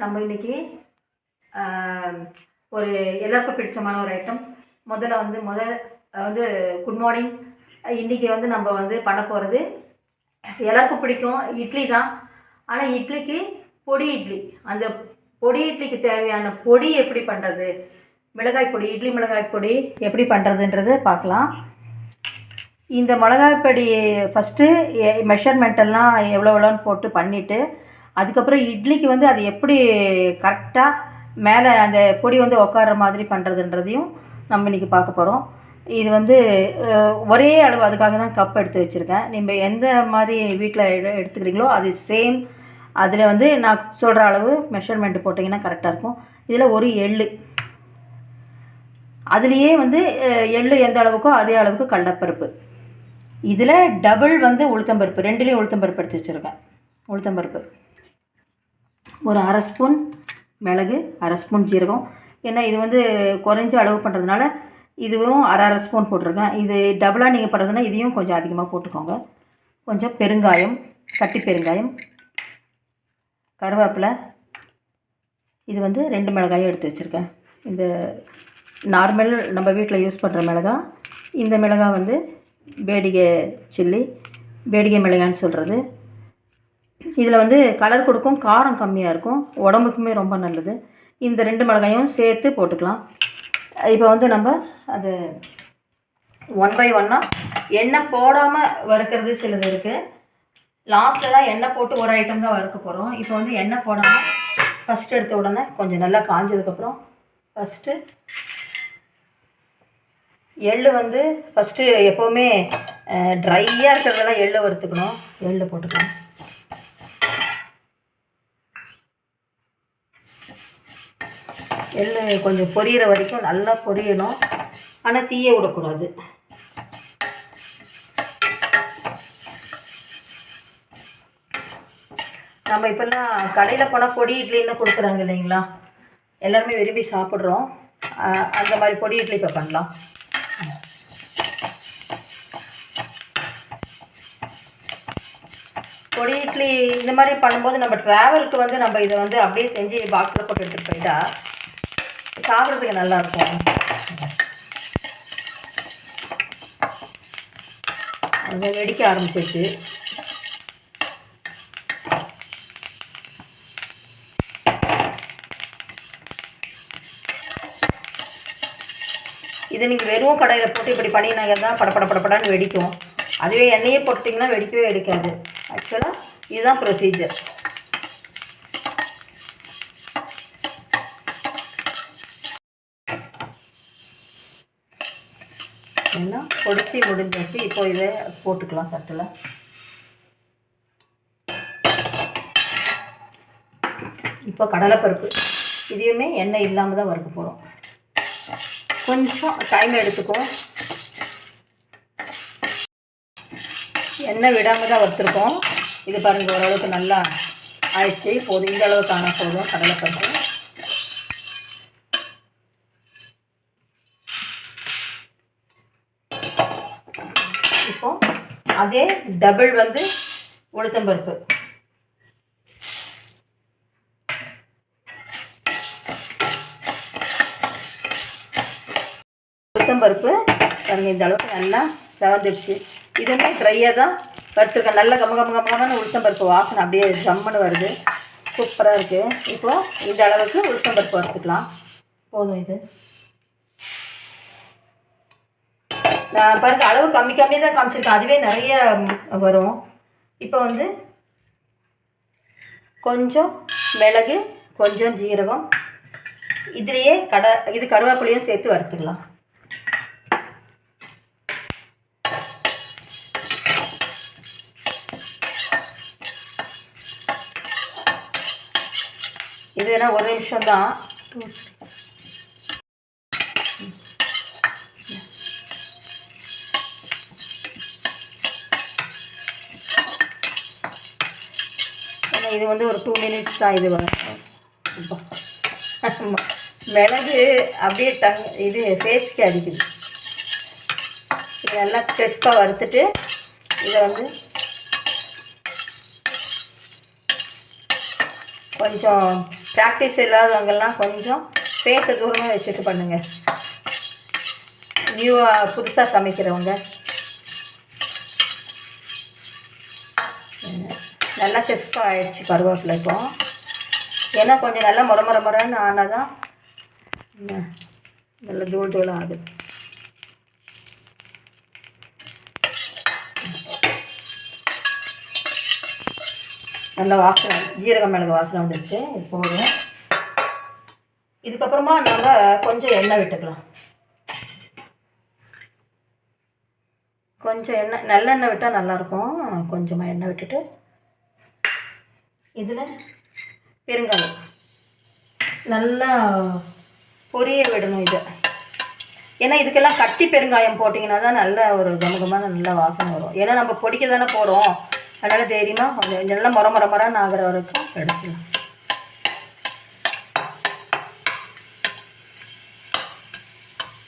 நம்ம இன்றைக்கி ஒரு எல்லாருக்கும் பிடிச்சமான ஒரு ஐட்டம் முதல்ல வந்து முதல் வந்து குட் மார்னிங் இன்றைக்கி வந்து நம்ம வந்து பண்ண போகிறது எல்லாருக்கும் பிடிக்கும் இட்லி தான். ஆனால் இட்லிக்கு பொடி இட்லி. அந்த பொடி இட்லிக்கு தேவையான பொடி எப்படி பண்ணுறது மிளகாய் பொடி இட்லி மிளகாய் பொடி எப்படி பண்ணுறதுன்றதை பார்க்கலாம். இந்த மிளகாய் பொடி ஃபஸ்ட்டு மெஷர்மெண்ட் எல்லாம் எவ்வளோ எவ்வளோன்னு போட்டு பண்ணிவிட்டு அதுக்கப்புறம் இட்லிக்கு வந்து அது எப்படி கரெக்டாக மேலே அந்த பொடி வந்து உட்கார்ற மாதிரி பண்ணுறதுன்றதையும் நம்ம இன்றைக்கி பார்க்க போகிறோம் இது வந்து ஒரே அளவு அதுக்காக தான் கப் எடுத்து வச்சுருக்கேன். நீங்கள் எந்த மாதிரி வீட்டில் எடு எடுத்துக்கிறீங்களோ அது சேம் அதில் வந்து நான் சொல்கிற அளவு மெஷர்மெண்ட் போட்டிங்கன்னா கரெக்டாக இருக்கும். இதில் ஒரு எள்ளு. அதுலேயே வந்து எள் எள்ளு எந்த அளவுக்கோ அதே அளவுக்கு கடலப்பருப்பு. இதில் டபுள் வந்து உளுத்தம்பருப்பு. ரெண்டுலேயும் உளுத்தம்பருப்பு எடுத்து வச்சுருக்கேன். உளுத்தம்பருப்பு. ஒரு அரை ஸ்பூன் மிளகு அரை ஸ்பூன் ஜீரகம். ஏன்னா இது வந்து குறைஞ்ச அளவு பண்ணுறதுனால இதுவும் அரை அரை ஸ்பூன் போட்டிருக்கேன். இது டபுளாக நீங்கள் பண்ணுறதுனா இதையும் கொஞ்சம் அதிகமாக போட்டுக்கோங்க. கொஞ்சம் பெருங்காயம் கட்டி பெருங்காயம் கருவேப்பிலை. இது வந்து ரெண்டு மிளகாயும் எடுத்து வச்சுருக்கேன். இந்த நார்மல் நம்ம வீட்டில் யூஸ் பண்ணுற மிளகா. இந்த மிளகாய் வந்து பேடிகை சில்லி பேடிகை மிளகான்னு சொல்கிறது இதில் வந்து கலர் கொடுக்கும் காரம் கம்மியாக இருக்கும் உடம்புக்குமே ரொம்ப நல்லது. இந்த ரெண்டு மிளகாயும் சேர்த்து போட்டுக்கலாம். இப்போ வந்து நம்ம அது ஒன் பை ஒன்னாக எண்ணெய் போடாமல் வறுக்கிறது சிலது இருக்குது லாஸ்ட்டில் தான் எண்ணெய் போட்டு ஒரு ஐட்டம் தான் வறுக்க போகிறோம் இப்போ வந்து எண்ணெய் போடாமல் ஃபஸ்ட்டு எடுத்த உடனே கொஞ்சம் நல்லா காஞ்சதுக்கப்புறம் ஃபஸ்ட்டு எள்ளு வந்து ஃபஸ்ட்டு எப்போவுமே ட்ரையாக இருக்கிறதெல்லாம் எள்ளை வறுத்துக்கணும். எள்ளு போட்டுக்கலாம். எள் கொஞ்சம் பொரியிற வரைக்கும் நல்லா பொரியணும். ஆனால் தீய விடக்கூடாது. நம்ம இப்போல்லாம் கடையில் போனால் பொடி இட்லின்னு கொடுக்குறாங்க இல்லைங்களா? எல்லாருமே விரும்பி சாப்பிட்றோம். அந்த மாதிரி பொடி இட்லி இப்போ பண்ணலாம். பொடி இட்லி இந்த மாதிரி பண்ணும்போது நம்ம ட்ராவலுக்கு வந்து நம்ம இதை வந்து அப்படியே செஞ்சு பாக்ஸில் போட்டு எடுத்துகிட்டு போயிட்டா சாப்பிட்றதுக்கு நல்லாயிருக்கும் அது வெடிக்க ஆரம்பிச்சிருச்சு. இதை நீங்கள் வெறும் கடையில் போட்டு இப்படி பண்ணினாங்க தான் படப்பட படப்படான்னு வெடிக்கும். அதுவே எண்ணெயே போட்டுட்டிங்கன்னா வெடிக்கவே வெடிக்காது. ஆக்சுவலாக இதுதான் ப்ரொசீஜர் என்ன பொடிச்சு முடிஞ்சாச்சு இப்போ இதை போட்டுக்கலாம் தட்டில். இப்போ கடலைப்பருப்பு இதையுமே எண்ணெய் இல்லாமல் தான் வறுக்க போகிறோம் கொஞ்சம் டைம் எடுத்துக்கும் எண்ணெய் விடாமல் தான் வறுத்துருக்கோம். இது பாருங்கள் ஓரளவுக்கு நல்லா ஆயிடுச்சு. போதும் இந்த அளவுக்கு ஆனால் போதும் கடலைப்பருப்பு இப்போ அதே டபுள் வந்து உளுத்தம்பருப்பு உளுத்தம்பருப்பு பாருங்கள் இந்த அளவுக்கு நல்லா செவந்துடுச்சு. இதுவுமே ட்ரையாக தான் வறுத்துருக்கேன். நல்லா கம்ம கம்ம கம்மன்னு உளுத்தம்பருப்பு வாசனை அப்படியே ஜம்முன்னு வருது. சூப்பராக இருக்குது இப்போ இந்த அளவுக்கு உளுத்தம்பருப்பு வறுத்துக்கலாம். போதும் இது. நான் பாருங்க அளவு கம்மி கம்மியாக தான் காமிச்சிருக்கேன். அதுவே நிறைய வரும். இப்போ வந்து கொஞ்சம் மிளகு கொஞ்சம் ஜீரகம். இதுலேயே கடை இது கருவேப்பிலையும் சேர்த்து வறுத்துக்கலாம். இது என்ன ஒரு நிமிஷம் தான் இது வந்து ஒரு டூ மினிட்ஸ் தான் இது மிளகு அப்படியே டங் இது ஃபேஸ்க்கு அடிக்குது. இது நல்லா கிறிஸ்பாக வறுத்துட்டு இதை வந்து கொஞ்சம் ப்ராக்டிஸ் இல்லாதவங்கெல்லாம் கொஞ்சம் பேச தூரமாக வச்சுட்டு பண்ணுங்கள் நியூவாக புதுசாக சமைக்கிறவங்க. நல்லா செஸ்பாக ஆகிடுச்சு கருவேப்பிலை இப்போ. ஏன்னா கொஞ்சம் நல்லா முற முற முறன்னு ஆனால் தான் நல்லா நல்ல தூள் தூளாக ஆகுது. நல்லா வாசனை ஜீரக மிளகு வாசனை வந்துடுச்சு போதும். இதுக்கப்புறமா நம்ம கொஞ்சம் எண்ணெய் விட்டுக்கலாம். கொஞ்சம் எண்ணெய் நல்லெண்ணெய் விட்டால் நல்லாயிருக்கும் கொஞ்சமாக எண்ணெய் விட்டுட்டு இதில்? பெருங்காயம். நல்லா பொரிய விடணும் இது. ஏன்னா இதுக்கெல்லாம் கட்டி பெருங்காயம் போட்டிங்கன்னா தான் நல்ல ஒரு கமகமான நல்ல வாசனை வரும். ஏன்னா நம்ம பொடிக்க தானே போகிறோம் அதனால் தைரியமாக நல்லா முற முற முறன்னு ஆகிற வரைக்கும் எடுத்துக்கலாம்.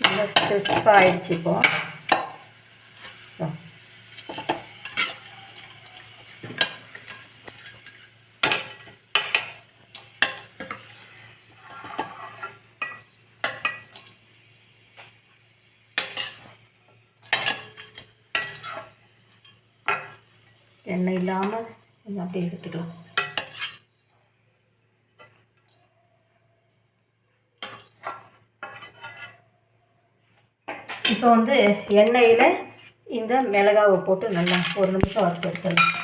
நல்லா கிறிஸ்பாக ஆயிடுச்சு இப்போ So. எண்ணெய் இல்லாமல் கொஞ்சம் அப்படியே எடுத்துக்கலாம். இப்போ வந்து எண்ணெயில் இந்த மிளகாவை போட்டு நல்லா ஒரு நிமிஷம் வறுத்து எடுத்துடலாம்.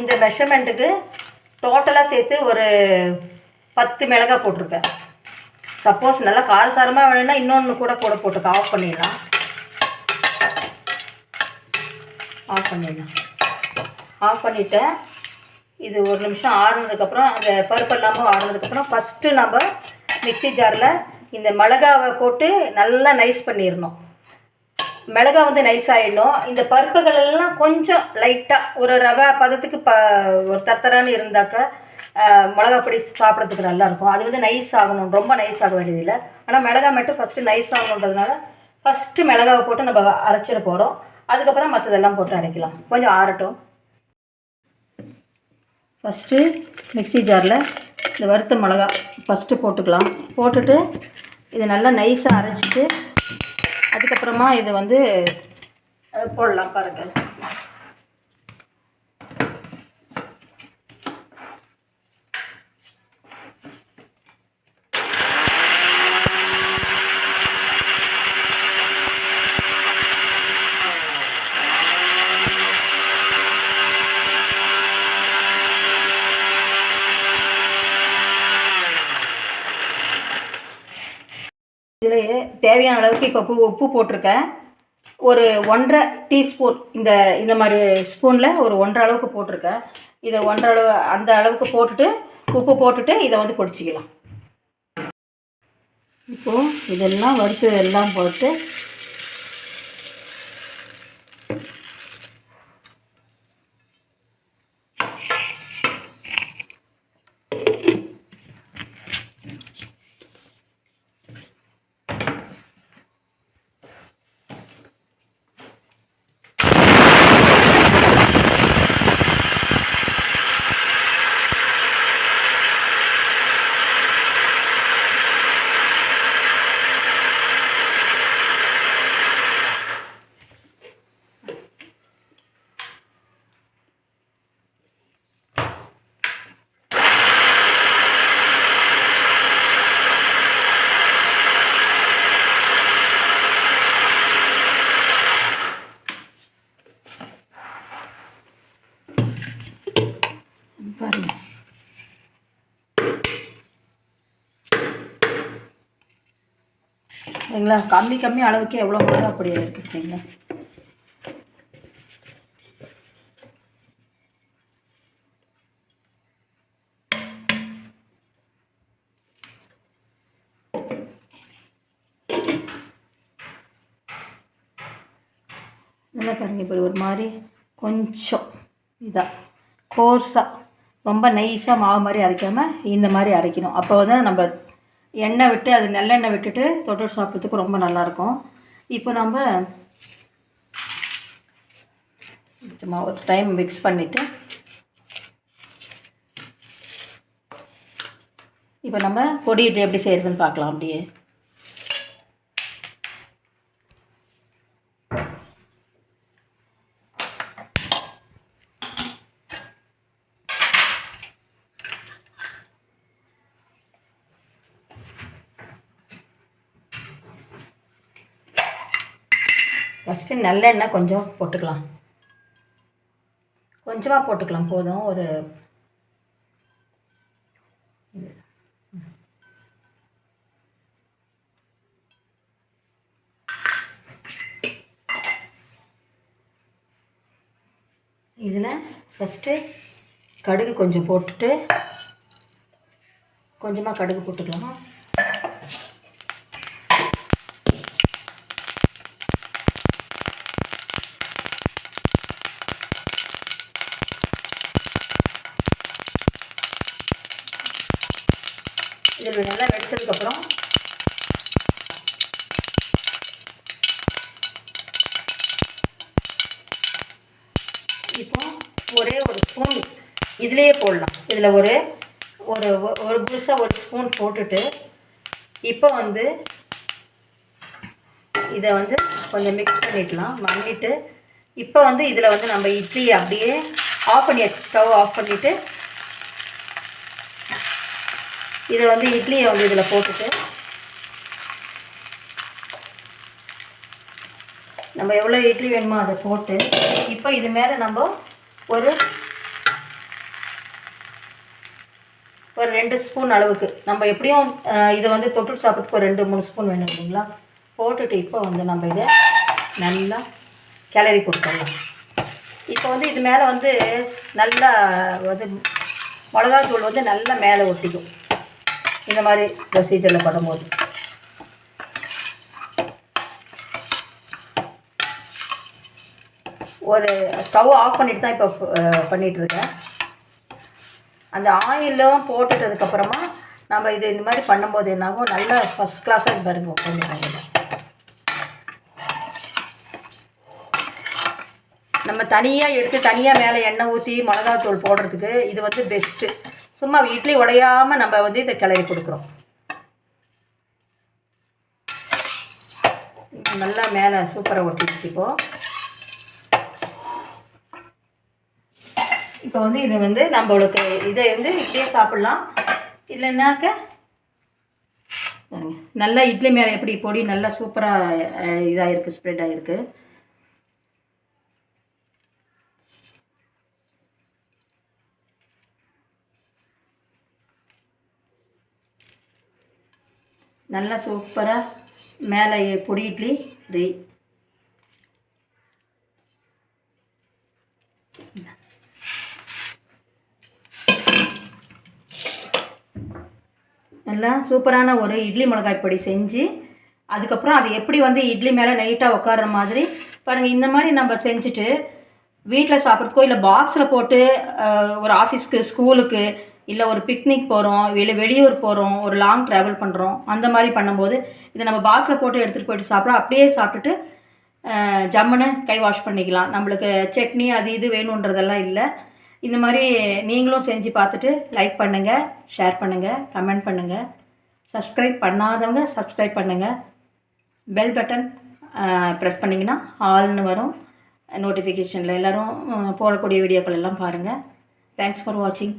இந்த மெஷர்மெண்ட்டுக்கு டோட்டலாக சேர்த்து ஒரு பத்து மிளகாய் போட்டிருக்கேன். சப்போஸ் நல்லா காரசாரமாக வேணும்னா இன்னொன்று கூட கூட போட்டுக்க. ஆஃப் பண்ணிடலாம். ஆஃப் பண்ணிடலாம். ஆஃப் பண்ணிவிட்டேன் இது ஒரு நிமிஷம் ஆறுனதுக்கப்புறம் அந்த பருப்பு இல்லாமல் ஆறுனதுக்கப்புறம் ஃபஸ்ட்டு நம்ம மிக்சி ஜாரில் இந்த மிளகாவை போட்டு நல்லா நைஸ் பண்ணிடணும். மிளகா வந்து நைஸ் ஆகிடணும் இந்த பருப்புகள் எல்லாம் கொஞ்சம் லைட்டாக ஒரு ரவை பதத்துக்கு ப ஒரு தரத்தரான்னு இருந்தாக்கா மிளகா பொடி சாப்பிட்றதுக்கு நல்லாயிருக்கும். அது வந்து நைஸ் ஆகணும். ரொம்ப நைஸ் ஆக வேண்டியதில்லை. ஆனால் மிளகா மட்டும் ஃபஸ்ட்டு நைஸ் ஆகணுன்றதுனால ஃபஸ்ட்டு மிளகாவை போட்டு நம்ம அரைச்சிட போகிறோம் அதுக்கப்புறம் மற்றதெல்லாம் போட்டு அரைக்கலாம். கொஞ்சம் ஆறட்டும். ஃபஸ்ட்டு மிக்ஸி ஜாரில் இந்த வறுத்த மிளகா ஃபஸ்ட்டு போட்டுக்கலாம். போட்டுட்டு இது நல்லா நைஸாக அரைச்சிட்டு அதுக்கப்புறமா இதை வந்து போடலாம் பாருங்கள் இதில் தேவையான அளவுக்கு இப்போ உப்பு உப்பு போட்டிருக்கேன். ஒரு ஒன்றரை டீஸ்பூன் இந்த இந்த மாதிரி ஸ்பூனில் ஒரு ஒன்றரை அளவுக்கு போட்டிருக்கேன். இதை ஒன்றரை அளவு அந்த அளவுக்கு போட்டுட்டு உப்பு போட்டுட்டு இதை வந்து பொடிச்சிக்கலாம். இப்போது இதெல்லாம் வறுத்து எல்லாம் போட்டு பாருங்க பார்த்தீங்களா கம்மி கம்மி அளவுக்கு எவ்வளோ மிளகா பொடி இருக்குது பார்த்தீங்களா நல்லா பாருங்க இப்படி ஒரு மாதிரி கொஞ்சம் இதாக கோர்ஸாக ரொம்ப நைஸாக மாவு மாதிரி அரைக்காமல் இந்த மாதிரி அரைக்கணும். அப்போ வந்து நம்ம எண்ணெய் விட்டு அது நல்லெண்ணெய் விட்டுட்டு தொட்டு சாப்பிட்றதுக்கு ரொம்ப நல்லாயிருக்கும். இப்போ நம்ம சும்மா ஒரு டைம் மிக்ஸ் பண்ணிவிட்டு இப்போ நம்ம பொடி இட்லி எப்படி செய்கிறதுன்னு பார்க்கலாம் அப்படியே. ஃபஸ்ட்டு நல்லெண்ணெய் கொஞ்சம் போட்டுக்கலாம். கொஞ்சமாக போட்டுக்கலாம் போதும். ஒரு இதில் ஃபஸ்ட்டு கடுகு கொஞ்சம் போட்டுட்டு கொஞ்சமாக கடுகு போட்டுக்கலாம். இதில் நல்லா வெடிச்சதுக்கப்புறம் இப்போ ஒரே ஒரு ஸ்பூன் இதுலேயே போடலாம். இதில் ஒரு ஒரு ஒரு புதுசாக ஒரு ஸ்பூன் போட்டுட்டு இப்போ வந்து இதை வந்து கொஞ்சம் மிக்ஸ் பண்ணிக்கலாம். பண்ணிவிட்டு இப்போ வந்து இதில் வந்து நம்ம இட்லி அப்படியே ஆஃப் பண்ணியாச்சு ஸ்டவ் ஆஃப் பண்ணிவிட்டு இதை வந்து இட்லியை வந்து இதில் போட்டுட்டு நம்ம எவ்வளோ இட்லி வேணுமோ அதை போட்டு இப்போ இது மேலே நம்ம ஒரு ஒரு ரெண்டு ஸ்பூன் அளவுக்கு நம்ம எப்படியும் இதை வந்து தொட்டு சாப்பிட்றதுக்கு ஒரு ரெண்டு மூணு ஸ்பூன் வேணும் இல்லைங்களா? போட்டுட்டு இப்போ வந்து நம்ம இதை நல்லா கிளறி கொடுத்துடலாம். இப்போ வந்து இது மேலே வந்து நல்லா வந்து மிளகாத்தூள் வந்து நல்லா மேலே ஒட்டிக்கும். இந்த மாதிரி ப்ரொசீஜரில் பண்ணும்போது ஒரு ஸ்டவ் ஆஃப் பண்ணிட்டு தான் இப்போ பண்ணிகிட்டு இருக்கேன். அந்த ஆயிலும் போட்டுட்டதுக்கப்புறமா நம்ம இது இந்த மாதிரி பண்ணும்போது என்னாகும்? நல்லா ஃபஸ்ட் கிளாஸாக பாருங்க உட்காந்து நம்ம தனியாக எடுத்து தனியாக மேலே எண்ணெய் ஊற்றி மிளகாத்தூள் போடுறதுக்கு இது வந்து பெஸ்ட்டு சும்மா இட்லி உடையாமல் நம்ம வந்து இதை கிளறி கொடுக்குறோம். நல்லா மேலே சூப்பராக ஒட்டிடுச்சு இப்போது இப்போ வந்து இது வந்து நம்மளுக்கு இதை வந்து இட்லியே சாப்பிட்லாம். இல்லைன்னாக்க நல்லா இட்லி மேலே எப்படி பொடி நல்லா சூப்பராக இதாக இருக்குது ஸ்ப்ரெட் ஆகிருக்கு நல்லா சூப்பராக மேலே பொடி இட்லி ரெடி. நல்லா சூப்பரான ஒரு இட்லி மிளகாய் பொடி செஞ்சு அதுக்கப்புறம் அது எப்படி வந்து இட்லி மேலே நைட்டாக உட்கார்ற மாதிரி பாருங்கள் இந்த மாதிரி நம்ம செஞ்சுட்டு வீட்டில் சாப்பிட்றதுக்கோ இல்லை பாக்ஸில் போட்டு ஒரு ஆஃபீஸ்க்கு ஸ்கூலுக்கு இல்லை ஒரு பிக்னிக் போகிறோம் இல்லை வெளியூர் போகிறோம் ஒரு லாங் ட்ராவல் பண்ணுறோம் அந்த மாதிரி பண்ணும்போது இதை நம்ம பாக்ஸில் போட்டு எடுத்துகிட்டு போயிட்டு சாப்பிட்றோம். அப்படியே சாப்பிட்டுட்டு ஜம்முன்னு கை வாஷ் பண்ணிக்கலாம். நம்மளுக்கு சட்னி அது இது வேணுன்றதெல்லாம் இல்லை. இந்த மாதிரி நீங்களும் செஞ்சு பார்த்துட்டு லைக் பண்ணுங்கள் ஷேர் பண்ணுங்கள் கமெண்ட் பண்ணுங்கள் சப்ஸ்கிரைப் பண்ணாதவங்க சப்ஸ்கிரைப் பண்ணுங்கள் பெல் பட்டன் ப்ரெஸ் பண்ணிங்கன்னா ஆல்னு வரும். நோட்டிஃபிகேஷனில் எல்லோரும் போடக்கூடிய வீடியோக்கள் எல்லாம் பாருங்கள் தேங்க்ஸ் ஃபார் வாட்சிங்